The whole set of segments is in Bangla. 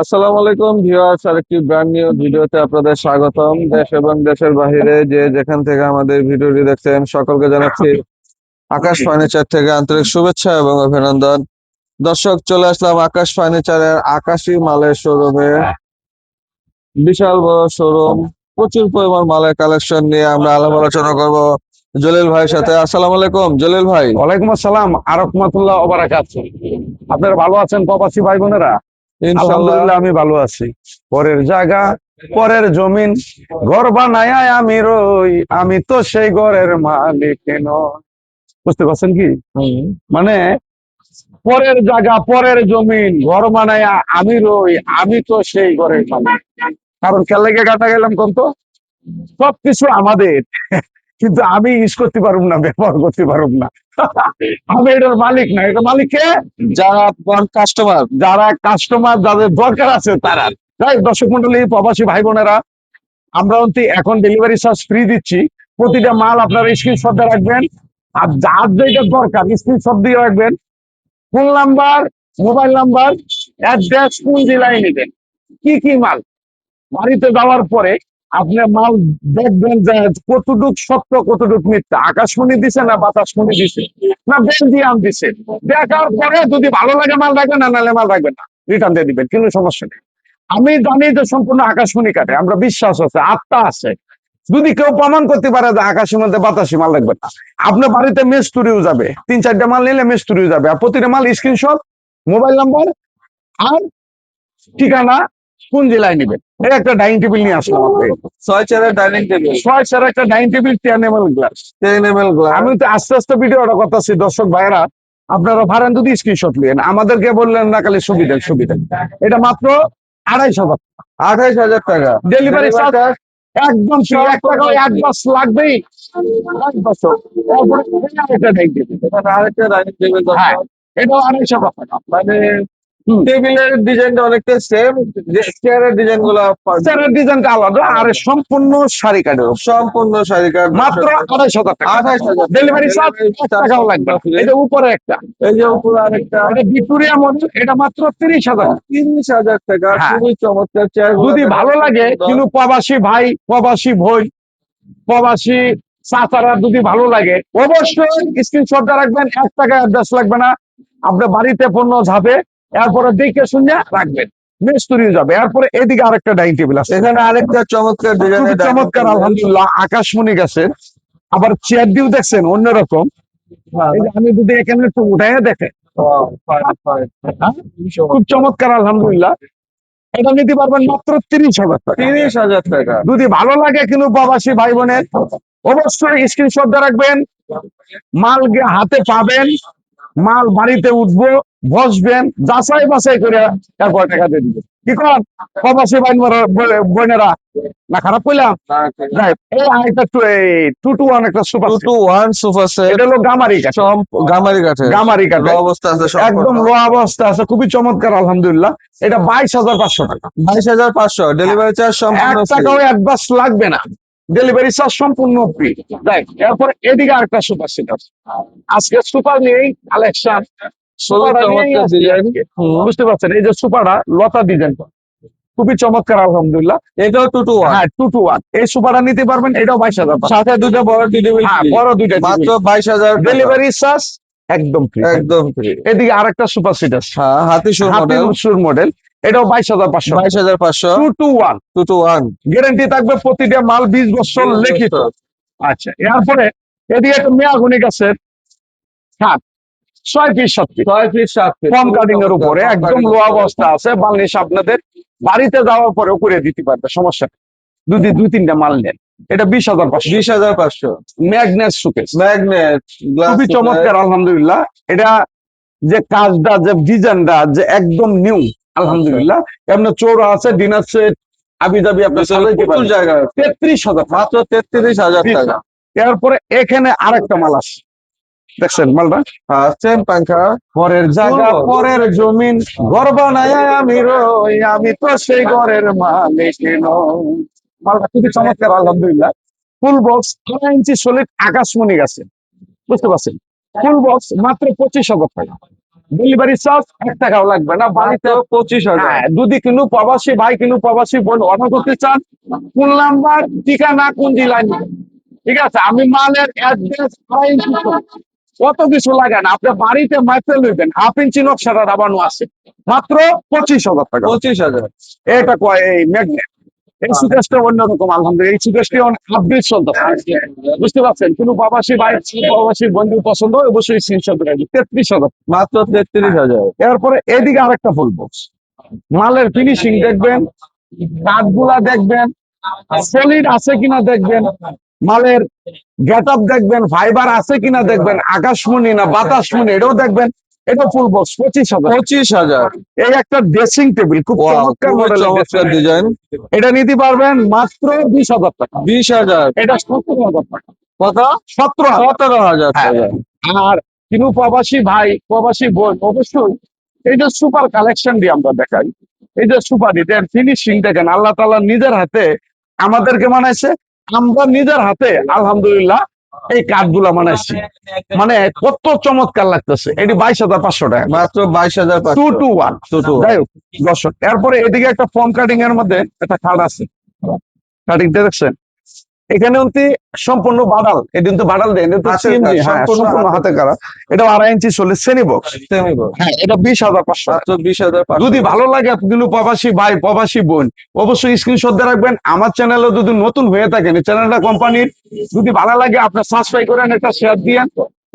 আসসালামু আলাইকুম ভিউয়ার্স, আরেকটি ব্র্যান্ড নিউ ভিডিওতে আপনাদের স্বাগতম। দেশ এবং দেশের বাইরে যে যেখান থেকে আমাদের ভিডিওটি দেখছেন, সকলকে জানাচ্ছি আকাশ ফার্নিচার থেকে আন্তরিক শুভেচ্ছা এবং অভিনন্দন। দর্শক, চলে আসলাম আকাশ ফার্নিচারের আকাশী মালের শোরুমে বিশাল বড় শোরুম প্রচুর পরিমাণ মালের কালেকশন নিয়ে আমরা আলাপ আলোচনা করব জলিল ভাইয়ের সাথে। আসসালামু আলাইকুম জলিল ভাই। ওয়ালাইকুম আসসালাম, আরহামতুল্লাহ ওবারাকাত আপনারা ভালো আছেন প্রবাসী ভাই বোনেরা আলহামদুলিল্লাহ আমি ভালো আছি। পরের জায়গা পরের জমিন ঘর বানায় আমি রই আমি তো সেই ঘরের মালিক বুঝতে পারছেন কি? মানে পরের জায়গা পরের জমিন ঘর বানায় আমি রই আমি তো সেই ঘরের মালিক। কারণ খেলাকে কাটা গেলাম কোন তো? সবকিছু আমাদের। কিন্তু আমি ইউজ করতে পারব না ব্যবহার করতে পারব না। আমি এটার মালিক না এটা মালিককে যারা কাস্টমার যারা কাস্টমার যাদের দরকার আছে তারা। তাই দর্শক মন্ডলী প্রবাসী ভাই বোনেরা আমরা অন্তি এখন ডেলিভারি চার্জ ফ্রি দিচ্ছি। প্রতিটা মাল আপনারা স্ক্রিনশট দিয়ে রাখবেন। আর যার যেটা দরকার স্ক্রিনশট দিয়ে রাখবেন। Phone number mobile number address কোন জেলায় নেবেন? কি কি মাল? বাড়িতে যাওয়ার পরে আপনি মাল দেখবেন যে কতটুক সত্য, কতটুক মিথ্যা। আকাশমণি দিছে না বাতাসমণি দিছে? না বেলজিয়াম দিছে? দেখার পরে যদি ভালো লাগে মাল রাখবেন, না নাহলে মাল রাখবেন না। রিটার্ন দিয়ে দিবেন, কোনো সমস্যা নেই। আমি জানি যে সম্পূর্ণ আকাশমণি কাটে, আমরা বিশ্বাস আছে, আত্মা আছে। যদি কেউ প্রমাণ করতে পারে যে আকাশের মধ্যে বাতাসে মাল রাখবেন না, আপনার বাড়িতে মেস্তুরিও যাবে। তিন, চারটা মাল নিলে মেস্তুরিও যাবে। আর প্রতিটা মাল স্ক্রিনশট মোবাইল নাম্বার আর ঠিকানা কোন জেলায় নেবেন? এই একটা ডাইনিং টেবিল নিয়ে আসলাম আপনাকে। ছয় চেয়ারের ডাইনিং টেবিল। ছয় চার একটা dining table ten M L glass ten M L glass আমি তো আস্তে আস্তে ভিডিওটা করতেছি দর্শক ভাইরা আপনারা ভাড়ান যদি স্ক্রিনশট নিন আমাদেরকে বললেন না খালি সুবিধা সুবিধা। এটা মাত্র আড়াইশো টাকা। আঠাইশ হাজার টাকা। ডেলিভারি চার্জ একদম এক এক বাস লাগবেই। এটা আরেকটা ডাইনিং টেবিল। হ্যাঁ আড়াইশো টাকা। মানে। টেবিলের ডিজাইনটা অনেকটা সেম চেয়ারের ডিজাইনগুলা স্যারের ডিজাইনটা আলাদা আর সম্পূর্ণ শাড়ি কাটের সম্পূর্ণ শাড়ি কাট মাত্র আড়াইশো টাকা। আঠাইশ হাজার ডেলিভারি চার্জ টাকাও লাগবে। এটা উপরে একটা। এই যে উপরে আরেকটা। এটা ভিক্টোরিয়া মডেল এটা মাত্র তিরিশ হাজার। তিরিশ হাজার টাকা। হ্যাঁ। খুবই চমৎকার চেয়ার যদি ভালো লাগে কিন্তু প্রবাসী ভাই প্রবাসী ভাই প্রবাসী চাচারা যদি ভালো লাগে অবশ্যই স্ক্রিনশট রাখবেন এক টাকা অ্যাড্রেস লাগবে না। আপনার বাড়িতে পণ্য যাবে এরপরে দেখে শুনে রাখবেন। মিস্ত্রি যাবে। এরপরে এদিকে আরেকটা ডাইনিং টেবিল আছে। এখানে আরেকটা চমৎকার চমৎকার আলহামদুলিল্লাহ আকাশমণি গাছের আবার চেয়ার দিও দেখছেন অন্যরকম। আমি যদি এখানে একটু উঠাই দেখে। হ্যাঁ? খুব চমৎকার আলহামদুলিল্লাহ। এটা নিতে পারবেন মাত্র তিরিশ হাজার টাকা। তিরিশ হাজার টাকা। যদি ভালো লাগে কিন্তু প্রবাসী ভাই বোনের অবশ্যই স্ক্রিনশট রাখবেন। মাল হাতে পাবেন। মাল বাড়িতে উঠবো বসবেন যাচাই বাছাই করে তারপর টাকা দিয়ে দিবেন কি কর? প্রবাসী বোনেরা- না খারাপ কইলাম এই আরেকটা টু- টু ওয়ান একটা super two two one sofa set. এটা হলো গামারি কাঠ গামারি কাঠের। গামারি কাঠ অবস্থা আছে একদম লো অবস্থা আছে খুবই চমৎকার আলহামদুলিল্লাহ। এটা বাইশ হাজার পাঁচশো টাকা। বাইশ হাজার পাঁচশো। ডেলিভারি চার্জ সম্পূর্ণ টাকাও অ্যাডভান্স লাগবে না। ডেলিভারি চার্জ সম্পূর্ণ ফ্রি দেখ এরপর এদিকে আরেকটা সুপার সেট আছে। আজকে সুপার নিয়েই চমৎকার বুঝতে পারছেন? এই যে সুপারটা লতা ডিজাইন খুবই চমৎকার আলহামদুলিল্লাহ। এটাও টু টু হ্যাঁ টু টু ওয়ান এই সুপারটা নিতে পারবেন এটাও বাইশ হাজার সাথে দুটো বড় টেবিল হ্যাঁ বড় দুইটা মাত্র বাইশ হাজার ডেলিভারি চার্জ একদম ফ্রি একদম ফ্রি এদিকে আরেকটা সুপার সেট আছে। হ্যাঁ হাতি সুর মডেল এটাও বাইশ হাজার পাঁচশো। বাইশ হাজার পাঁচশো। Two two one two two one guarantee থাকবে প্রতিটা মাল বিশ বছর লিখিত। আচ্ছা এরপরে এদিকে একটা মেয়াগুনি গাছের সাত। ছয় সাত ছয় ফিট সাত ফিট কাটিং এর উপরে একদম লো অবস্থা আছে বাংলিশ আপনাদের বাড়িতে যাওয়ার পরেও করে দিতে পারবে সমস্যা। যদি দুই তিনটা মাল নেন। এটা বিশ হাজার পাঁচশো। বিশ হাজার পাঁচশো। ম্যাগনেস সুকেস ম্যাগনেট খুবই চমৎকার আলহামদুলিল্লাহ। এটা যে কাজটা যে ডিজাইনটা যে একদম নিউ আলহামদুলিল্লাহ। এমনি চৌড়া আছে ডিনার সেট আবি দাবি আপনার প্রচুর জায়গা তেত্রিশ হাজার মাত্র তেত্রিশ হাজার টাকা। এরপরে এখানে আরেকটা মাল আছে দেখছেন মালটা? পাঙ্খা পরের জায়গা পরের জমিন। ঘর বানায় আমি রই আমি তো সেই ঘরের মালিক মালটা খুবই চমৎকার আলহামদুলিল্লাহ। ফুল বক্স ছয় ইঞ্চি সলিড আকাশমণি গেছে। বুঝতে পারছেন? ফুল বক্স মাত্র পঁচিশ হাজার টাকা। ডেলিভারি চার্জ এক টাকাও লাগবে না বাড়িতে পঁচিশ হাজার। হ্যাঁ যদি কিনু প্রবাসী ভাই কিনু প্রবাসী বোন অর্ডার করতে চান কোন নাম্বার ঠিকানা কোন জেলায়। ঠিক আছে আমি মালের অ্যাড্রেস কত কিছু লাগে না আপনি বাড়িতে মাইপে লইবেন হাফ ইঞ্চি নকশাটা দাবানো আছে। মাত্র পঁচিশ হাজার টাকা। পঁচিশ হাজার। এটা কয় এই ম্যাগনেট এই সুকেশটা অন্যরকম আলহামদুলিল্লাহ। এই সুকেশটি অনেক আপডেট চলতেছে বুঝতে পারছেন? কোনো প্রবাসী ভাই প্রবাসী বন্ধু পছন্দ অবশ্যই স্ক্রিনশট রাখবেন তেত্রিশ হাজার মাত্র তেত্রিশ হাজার। এরপরে এদিকে আরেকটা ফুল বক্স মালের ফিনিশিং দেখবেন কাঠগুলা দেখবেন সলিড আছে কিনা দেখবেন মালের গেট দেখবেন ফাইবার আছে কিনা দেখবেন আকাশমণি না বাতাসমণি এটাও দেখবেন। এটা ফুল বক্স পঁচিশ হাজার। পঁচিশ হাজার। এই একটা ড্রেসিং টেবিল খুব চমৎকার ডিজাইন এটা নিতে পারবেন মাত্র বিশ হাজার টাকা। বিশ হাজার। এটা সতেরো হাজার টাকা। কত? সতেরো সতেরো হাজার হ্যাঁ। আর কিন্তু প্রবাসী ভাই প্রবাসী বোন অবশ্যই এই যে সুপার কালেকশন দিয়ে আমরা দেখাই। এই যে সুপার এটার ফিনিশিং দেখেন আল্লাহ তাআলা নিজের হাতে আমাদেরকে মানাইছে আমরা নিজের হাতে আলহামদুলিল্লাহ এই কাঠগুলা মানাইছি মানে কত চমৎকার লাগতেছে। এটি বাইশ হাজার পাঁচশো টাকা। মাত্র বাইশ হাজার two two one two two যাই হোক দর্শক এরপরে এদিকে একটা ফর্ম কাটিং এর মধ্যে একটা খাট আছে। কাটিংটা দেখছেন? এখানে অন্তি সম্পূর্ণ বাডাল এটা কিন্তু বাডাল দেয় হ্যাঁ, সম্পূর্ণ হাতে করা এটা আড়াই ইঞ্চি চলে শ্রেণি বক্স হ্যাঁ এটা বিশ হাজার পাঁচশো। বিশ হাজার। যদি ভালো লাগে কিন্তু প্রবাসী ভাই প্রবাসী বোন অবশ্যই স্ক্রিনশট দিয়ে রাখবেন। আমার চ্যানেলে যদি নতুন হয়ে থাকেন চ্যানেলটা কোম্পানির যদি ভালো লাগে আপনার সাবস্ক্রাইব করেন একটা শেয়ার দিয়েন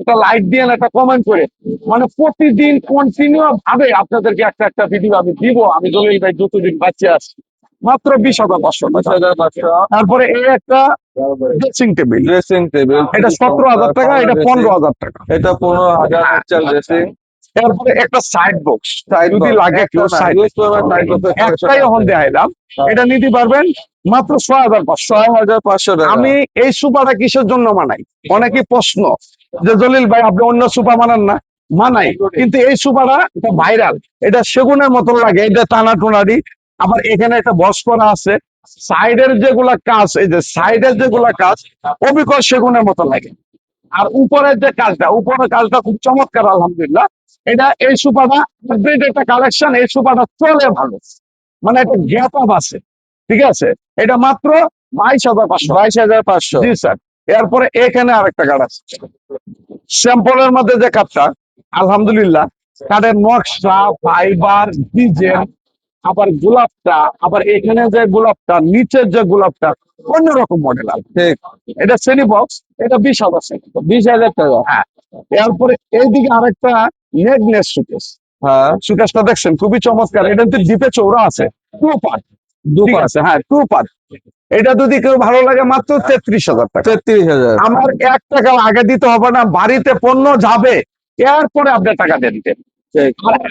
একটা লাইক দিয়েন একটা কমেন্ট করে মানে প্রতিদিন কন্টিনিউ ভাবে আপনাদেরকে একটা একটা ভিডিও আমি দিব। আমি জলিল ভাই যতদিন বাচ্চা আছি। মাত্র বিশ হাজার পাঁচশো। বিশ হাজার পাঁচশো। তারপরে এই একটা ড্রেসিং টেবিল ড্রেসিং টেবিল এটা সতেরো হাজার টাকা এটা পনেরো হাজার টাকা। এটা পনেরো হাজার ড্রেসিং তারপরে একটা সাইড বক্স যদি লাগে একটাই এখন দেখাইলাম এটা নিতে পারবেন মাত্র ছয় হাজার পাঁচশো। হাজার পাঁচশো আমি এই সুপাটা কিসের জন্য মানাই? অনেকে প্রশ্ন যে জলিল ভাই আপনি অন্য সুপা মানান না? মানাই। কিন্তু এই সুপাটা এটা ভাইরাল। এটা সেগুনের মতন লাগে এটা টানা টুনারি। আবার এখানে একটা বস করা আছে। সাইডের যেগুলা কাজ এই যে সাইডের যেগুলা কাজ অবিকল সেগুনের মতো লাগে। আর উপরের যে কাজটা উপরের কাজটা খুব চমৎকার আলহামদুলিল্লাহ। এটা এই সুপাটা আপডেট একটা কালেকশন এই সুপাটা চলে ভালো। মানে একটা গ্যাপ আপ আছে ঠিক আছে? এটা মাত্র বাইশ হাজার পাঁচশো। বাইশ হাজার পাঁচশো। জি স্যার। এরপরে এখানে আরেকটা কার্ড আছে। স্যাম্পলের মধ্যে যে কাঠটা আলহামদুলিল্লাহ কাঠের নকশা ফাইবার ডিজাইন আবার গোলাপটা আবার এখানে যে গোলাপটা নিচের যে গোলাপটা অন্যরকম মডেল আছে ঠিক। এটা শ্রেণি বক্স এটা বিশ হাজার বিশ হাজার টাকা। হ্যাঁ। এরপরে এইদিকে আরেকটা নেকলেস সুকেস হ্যাঁ। সুকেসটা দেখছেন খুবই চমৎকার। এটা কিন্তু ডিপে চৌড়া আছে। টু পার্ট আছে হ্যাঁ টু পার্ট এটা যদি কেউ ভালো লাগে মাত্র তেত্রিশ হাজার টাকা। তেত্রিশ হাজার। আমার এক টাকা আগে দিতে হবে না বাড়িতে পণ্য যাবে এরপরে আপনি টাকা দিয়ে দিতেন ঠিক। আর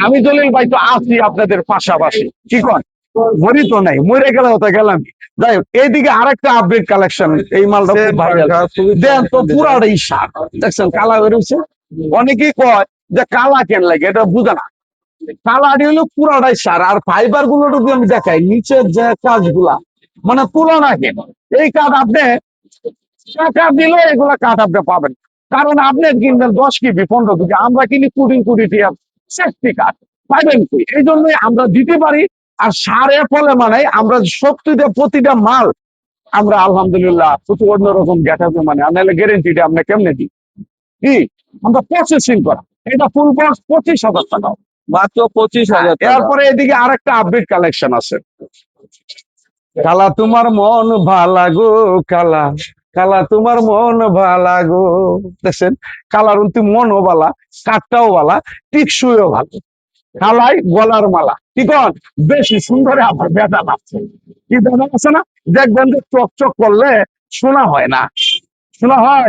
আমি জলিল ভাই তো আছি আপনাদের পাশাপাশি। কি কন? মরি তো নাই মরে গেলে হতে গেলাম। যাই হোক এইদিকে আরেকটা আপডেট কালেকশন এই মালটা খুব viral। দেন তো পুরাটাই সার। দেখছেন কালা বেরোচ্ছে। অনেকেই কয় যে কালা কেন লাগে এটা বুঝে না। কালাটি হলো পুরাটাই সার আর ফাইবারগুলো যদি আমি দেখাই নিচের যে কাজগুলা মানে তুলনা কেন? এই কাঠ আপনি টাকা দিলে এগুলা কাঠ আপনি পাবেন কারণ আপনি কিনবেন দশ কেবি পনেরো কেবি আমরা কিনি কুড়ি কুড়ি টিয়ার সেফটি পাইবেন কি এই জন্যই আমরা দিতে পারি আর সারে ফলে মানে আমরা শক্তিতে প্রতিটা মাল আমরা আলহামদুলিল্লাহ কিছু অন্যরকম গেটাতে মানে নাহলে গ্যারেন্টিটা আমরা কেমনে দিই? কি? আমরা প্রসেসিং করা। এটা ফুল বক্স পঁচিশ হাজার টাকা। মাত্র পঁচিশ হাজার এরপরে এদিকে আরেকটা আপডেট কালেকশন আছে। কালা তোমার মন ভালা গো কালা কালা, তোমার মন ভালা গো। দেখছেন? কালার উন্তি মনও বালা কাঠটাও বালা টিকসুইও ভালো। কালাই গলার মালা। কি কন? বেশি সুন্দর আবার বেদা লাগছে কি বেদা আছে না? দেখবেন যে চক চক করলে শোনা হয় না। শোনা হয়?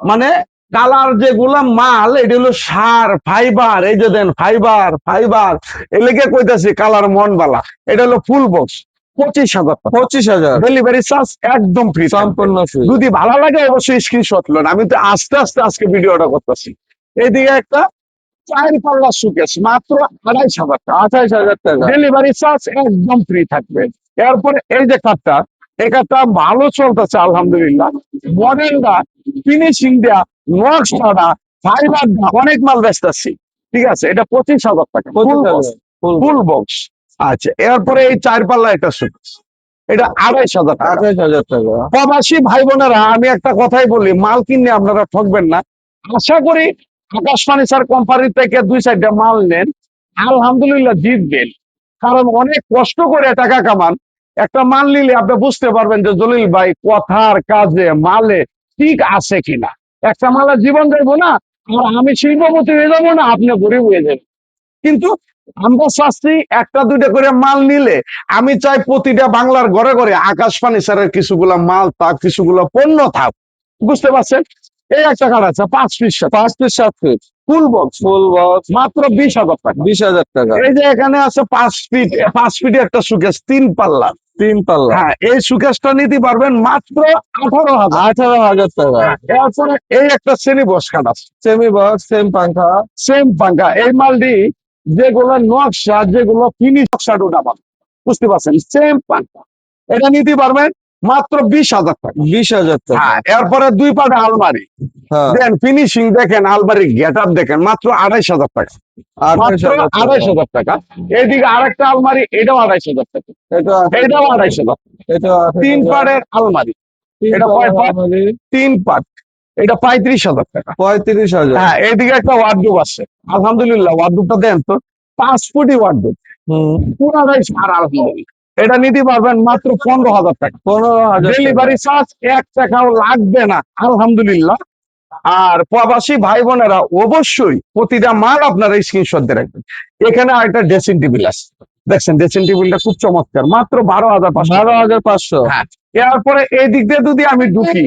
মানে কালার যেগুলা মাল, এটা হলো সার, ফাইবার। এই যে দেন, ফাইবার ফাইবার। এলেকে কইতাছি কালার মন বালা এটা হলো ফুল বক্স। পঁচিশ হাজার পঁচিশ হাজার। ডেলিভারি চার্জ একদম ফ্রি সম্পূর্ণ। যদি ভালো লাগে অবশ্যই স্ক্রিনশট লোন। আমি তো আস্তে আস্তে আজকে ভিডিওটা করতেছি। এইদিকে একটা চার পাল্লা সুকেশ মাত্র আড়াইশ হাজার টাকা। আঠাইশ হাজার টাকা। ডেলিভারি চার্জ একদম ফ্রি থাকবে। এরপরে এই যে কাঠটা এই কাঠটা ভালো চলতেছে আলহামদুলিল্লাহ। মডেলটা ফিনিশিং দেয়া নকশাটা ফাইবার অনেক মাল বেচতেছি। ঠিক আছে এটা পঁচিশ হাজার টাকা। ফুল বক্স আচ্ছা এরপরে এই চার পাল্লা একটা সুকেস এটা আড়াইশ হাজার টাকা। আঠাশ হাজার টাকা। প্রবাসী ভাই বোনেরা আমি একটা কথাই বলি মাল কিনলে আপনারা ঠকবেন না। আশা করি আকাশ ফার্নিচার কোম্পানি থেকে দুই চারটা মাল নেন। আলহামদুলিল্লাহ জিতবেন। কারণ অনেক কষ্ট করে টাকা কামান। একটা মাল নিলে আপনি বুঝতে পারবেন যে জলিল ভাই কথার কাজে মালে ঠিক আছে কিনা। একটা মালের জীবন যাইবো না আর আমি শিল্পপতি হয়ে যাব না আপনি গরিব হয়ে যাবেন। কিন্তু আমরা চাচ্ছি একটা দুইটা করে মাল নিলে। আমি চাই প্রতিটা বাংলার ঘরে ঘরে আকাশ ফার্নিচারের কিছুগুলা মাল থাক কিছুগুলো পণ্য থাক। বুঝতে পারছেন? এই একটা কার্ড আছে পাঁচ পিস পাঁচ পিস সাত piece. Full box full box মাত্র বিশ হাজার টাকা। বিশ হাজার টাকা। এই যে এখানে আছে পাঁচ ফিট পাঁচ ফিটে একটা সুকেশ তিন পাল্লা। তিন পাল্লা। হ্যাঁ এই সুকেশটা নিতে পারবেন মাত্র আঠারো হাজার। আঠারো হাজার টাকা। এরপরে এই একটা শ্রেণি বস কার্ড আছে। সেমি বক্স সেম পাঙ্খা সেম পাঙ্কা এই মালটি যেগুলো নকশা যেগুলো ফিনিশ নকশা ওটা পাবেন বুঝতে পারছেন? সেম পাঙ্কা এটা নিতে পারবেন মাত্র বিশ হাজার টাকা। বিশ হাজার টাকা। হ্যাঁ এরপরে দুই পাটে আলমারি। হ্যাঁ। দেন ফিনিশিং দেখেন আলমারি গেট আপ দেখেন মাত্র আড়াইশ হাজার টাকা। আড়াইশ টাকা। হাজার টাকা। এইদিকে আরেকটা আলমারি এটাও আড়াইশ হাজার টাকা। এটাও আড়াইশ হাজার তিন পাটের আলমারি। এটা কয় পাট? তিন পাট। এটা পঁয়ত্রিশ হাজার টাকা। পঁয়ত্রিশ হাজার। হ্যাঁ এদিকে একটা ওয়ার্ডরোব আছে। আলহামদুলিল্লাহ ওয়ার্ডরোবটা দেন তো পাঁচ ফুটি ওয়ার্ডরোব পুরাটাই সার আলহামদুলিল্লাহ এটা নিতে পারবেন মাত্র পনেরো হাজার টাকা। পনেরো হাজার ডেলিভারি চার্জ এক টাকাও লাগবে না আলহামদুলিল্লাহ। আর প্রবাসী ভাই বোনেরা অবশ্যই প্রতিটা মাল আপনারা স্ক্রিনশট দিয়ে রাখবেন। এখানে একটা ড্রেসিং টেবিল আছে। দেখছেন ড্রেসিং টেবিলটা খুব চমৎকার। মাত্র বারো হাজার পাঁচশো। বারো হাজার পাঁচশো। হ্যাঁ এরপরে এই দিক দিয়ে যদি আমি ঢুকি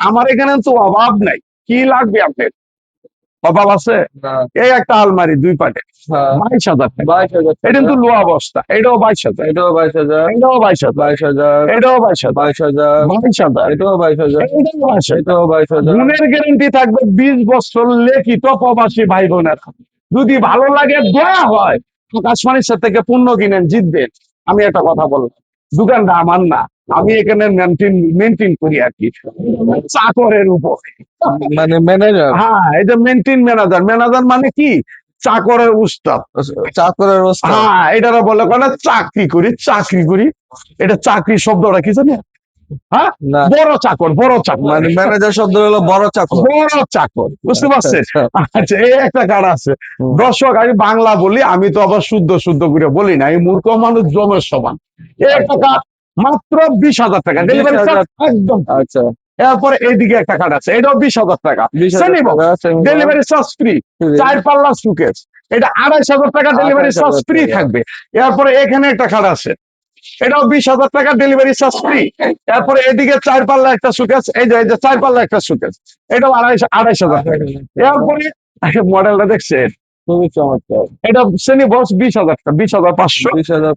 আমার এখানে তো অভাব নাই কি লাগবে আপনার অভাব আছে এই একটা আলমারি দুই পাটে হ্যাঁ বাইশ হাজার এটা। কিন্তু লো অবস্থা এটাও বাইশ হাজার এটাও বাইশ হাজার এটাও বাইশ হাজার বাইশ হাজার এটাও বাইশ হাজার বাইশ হাজার বাইশ হাজার এটাও বাইশ হাজার এটাও বাইশ এটাও বাইশ হাজার গ্যারেন্টি থাকবে বিশ বছর লিখিত প্রবাসী ভাই বোনের যদি ভালো লাগে দোয়া হয় আকাশবাণীর সাথে থেকে পণ্য কিনেন জিতবেন আমি একটা কথা বললাম দোকানটা আমার না। আমি এখানে মেনটেন করি আর কি। চাকরের উপর। মানে ম্যানেজার হ্যাঁ এটা মেনটেন ম্যানেজার ম্যানেজার মানে কি? চাকরের উস্তাদ। চাকরের উস্তাদ। হ্যাঁ এটারা বলে কেন চাকরি করি চাকরি করি। এটা চাকরি শব্দটা কি জানি? হ্যাঁ? বড় চাকর বড় চাকর। মানে ম্যানেজার শব্দ হলো বড় চাকর। বড় চাকর বুঝতে পারছেন? আচ্ছা। এই একটা কার্ড আছে। দর্শক আমি বাংলা বলি আমি তো আবার শুদ্ধ শুদ্ধ করে বলি না। এই মূর্খ মানুষ জমের সমান। এই একটা কার্ড মাত্র বিশ হাজার টাকা। ডেলিভারি একদম। আচ্ছা। এরপরে এইদিকে একটা কার্ড আছে। এটাও বিশ হাজার টাকা। ডেলিভারি চার্জ ফ্রি চার পাল্লা সুকেস এটা আড়াইশ হাজার টাকা ডেলিভারি চার্জ ফ্রি থাকবে। এরপরে এখানে একটা কার্ড আছে। এটাও বিশ হাজার টাকা ডেলিভারি চার্জ ফ্রি এরপরে এদিকে চার পাল্লা একটা সুকেস এই যে এই যে চার পাল্লা একটা সুকেস এটাও আড়াইশ আড়াইশ হাজার। টাকা এরপরে মডেলটা দেখছেন? খুবই চমৎকার। এটা শ্রেণি বস বিশ হাজার টাকা বিশ হাজার পাঁচশো। বিশ হাজার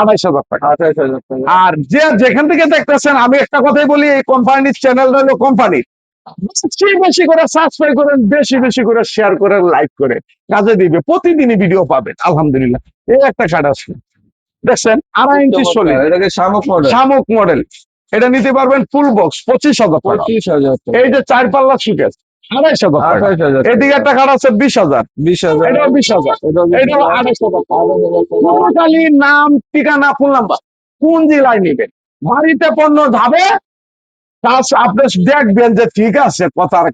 আড়াইশ হাজার টাকা। আঠাশ হাজার টাকা। আর যে যেখান থেকে দেখতেছেন আমি একটা কথাই বলি এই কোম্পানির চ্যানেল হলো কোম্পানি বেশি বেশি করে সাবস্ক্রাইব করেন বেশি বেশি করে শেয়ার করেন লাইক করে কাজে দিবে প্রতিদিনই ভিডিও পাবেন আলহামদুলিল্লাহ। এই একটা কার্ড আছে। দেখছেন আড়াই ইঞ্চি চলে শামুক মডেল। শামুক মডেল। এটা নিতে পারবেন ফুল বক্স পঁচিশ হাজার পঁচিশ হাজার এই যে চার পাল্লা সুকেস আড়াইশ হাজার টাকা। আঠাশ হাজার এদিকে একটা কার্ড আছে বিশ হাজার। বিশ হাজার। এটাও বিশ হাজার। এটাও বিশ এটাও হাজার। আড়াইশ হাজার নাম ঠিকানা ফোন নাম্বার কোন জেলায় নেবেন? বাড়িতে পণ্য কাজ আপনি দেখবেন যে ঠিক আছে কথার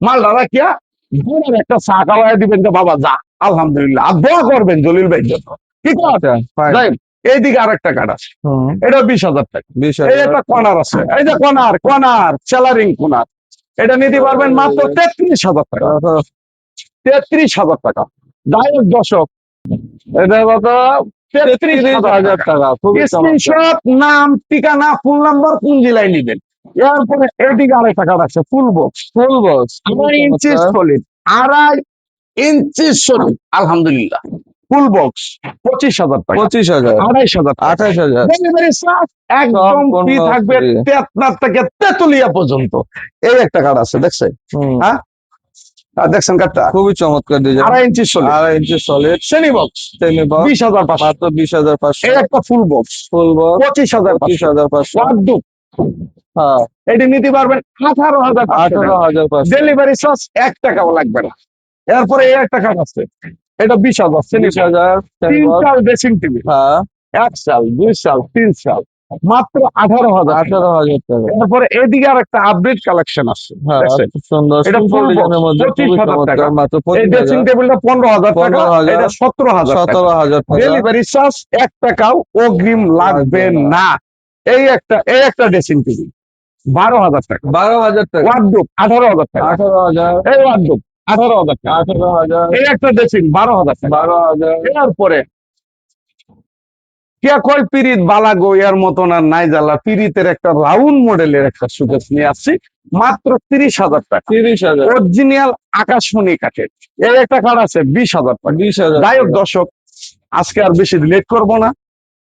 মাল দাদা কিয়া একটা চা খাওয়াই দিবেন যে বাবা যা আলহামদুলিল্লাহ। আর দোয়া করবেন জলিল ভাই জন্য। ঠিক আছে? যাই এইদিকে আরেকটা কার্ড আছে। এটা বিশ হাজার টাকা। এই একটা কনার আছে এই যে কনার কনার সেলারিং কনার এটা নিতে পারবেন মাত্র তেত্রিশ হাজার টাকা। তেত্রিশ হাজার টাকা। যাই হোক দর্শক এটা কত? তেত্রিশ হাজার টাকা। স্ক্রিনশট নাম ঠিকানা নাম্বার কোন জেলায় নিবেন। এরপরে এদিকে রাখছে ফুল বক্স ফুল বক্স আড়াই ইঞ্চি সলিড আড়াই ইঞ্চি সলিড আলহামদুলিল্লাহ। ফুল বক্স পঁচিশ হাজার টাকা। পঁচিশ হাজার। আড়াইশ হাজার আঠাশ হাজার। ডেলিভারি চার্জ একদম ফ্রি থাকবে। তেতনার থেকে তেতুলিয়া পর্যন্ত। এই একটা কার্ড আছে দেখছেন হুম, আর দেখছেন কার্ডটা খুবই চমৎকার ডিজাইন আড়াই ইঞ্চি সলিড আড়াই ইঞ্চি সলিড শ্রেণি বক্স সেমি বক্স বিশ হাজার পাঁচশো। মাত্র বিশ হাজার পাঁচশো। এই একটা ফুল বক্স ফুল বক্স পঁচিশ হাজার পঁচিশ। হাজার পাঁচশো। হ্যাঁ। এটি নিতে পারবেন আঠারো হাজার আঠারো হাজার ডেলিভারি চার্জ এক টাকাও লাগবে না। এরপরে এই একটা কাঠ আছে। এটা বিশ হাজার তিরিশ হাজার তিন চাল ড্রেসিং টেবিল হ্যাঁ। এক সাল দুই সাল তিন সাল মাত্র আঠারো হাজার আঠারো হাজার টাকা। এরপরে এদিকে আর একটা আপডেট কালেকশন আছে হ্যাঁ সুন্দর। ড্রেসিং টেবিলটা পনেরো হাজার টাকা এটা সতেরো হাজার সতেরো হাজার ডেলিভারি চার্জ এক টাকাও অগ্রিম লাগবে না। এই একটা এই একটা ড্রেসিং টেবিল বারো হাজার টাকা। বারো হাজার টাকা। ওয়ার্ডরোব আঠারো হাজার টাকা। আঠারো হাজার। এই ওয়ার্ডরোব আঠারো হাজার আঠারো হাজার। এই একটা ড্রেসিং বারো হাজার বারো হাজার। এরপরে কয় পিরিত এর মতন আর নাই জ্বালা পিরিতের একটা রাউন্ড মডেলের একটা সুকেস নিয়ে আসছি মাত্র তিরিশ হাজার টাকা। তিরিশ হাজার। অরিজিনাল আকাশমণি কাঠের। এই একটা কার্ড আছে বিশ হাজার টাকা। বিশ হাজার যাই হোক দর্শক আজকে আর বেশি লেট করব না।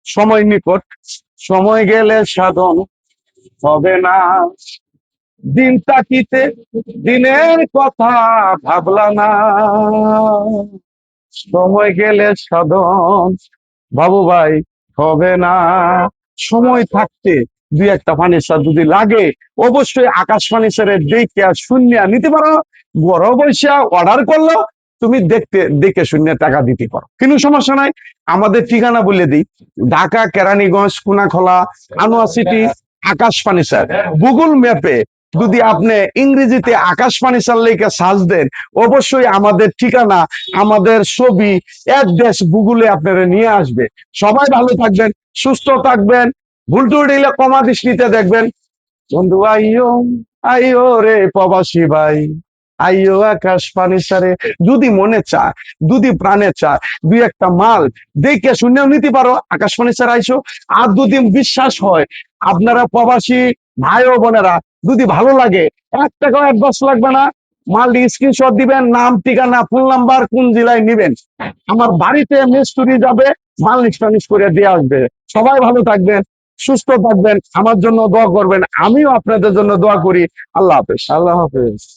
সময় নিকট। সময় গেলে সাধন হবে না। দিন তাকিতে দিনের কথা ভাবলা না। সময় গেলে সাধন, বাবু ভাই, হবে না। সময় থাকতে দুই একটা ফার্নিচার যদি লাগে, অবশ্যই আকাশ ফার্নিচারের দেখে আর শূন্য নিতে পারো। বড় পয়সা অর্ডার করল, তুমি দেখতে, দেখে শূন্য টাকা দিতে পারো। কিন্তু সমস্যা নাই। আমাদের ঠিকানা বলে দিই। Dhaka, Keraniganj, Kunakhola আনোয়া city, Akash furniture Google ম্যাপে যদি আপনি ইংরেজিতে আকাশ ফার্নিচার লেখে সার্চ দেন, অবশ্যই আমাদের ঠিকানা, আমাদের ছবি, অ্যাড্রেস গুগলে আপনারা নিয়ে আসবে। সবাই ভালো থাকবেন, সুস্থ থাকবেন, ভুল টুটিলে কমা দৃষ্টিতে দেখবেন। বন্ধু আইও আইও রে প্রবাসী ভাই আইও আকাশ ফার্নিচারে যদি মনে চায়, যদি প্রাণে চায়, দুই একটা মাল দেখে শুনেও নিতে পারো আকাশ ফার্নিচার আইসো। আর দুদিন বিশ্বাস হয়, আপনারা প্রবাসী ভাই ও বোনেরা যদি ভালো লাগে, এক টাকাও অ্যাডভান্স লাগবে না। মালটি স্ক্রিনশট দিবেন, নাম, ঠিকানা ফোন নাম্বার কোন জেলায় নিবেন। আমার বাড়িতে মিস্ত্রি যাবে, মাল নিষ্টানিস করে দিয়ে আসবে। সবাই ভালো থাকবেন, সুস্থ থাকবেন, আমার জন্য দোয়া করবেন, আমিও আপনাদের জন্য দোয়া করি। আল্লাহ হাফেজ। আল্লাহ হাফেজ।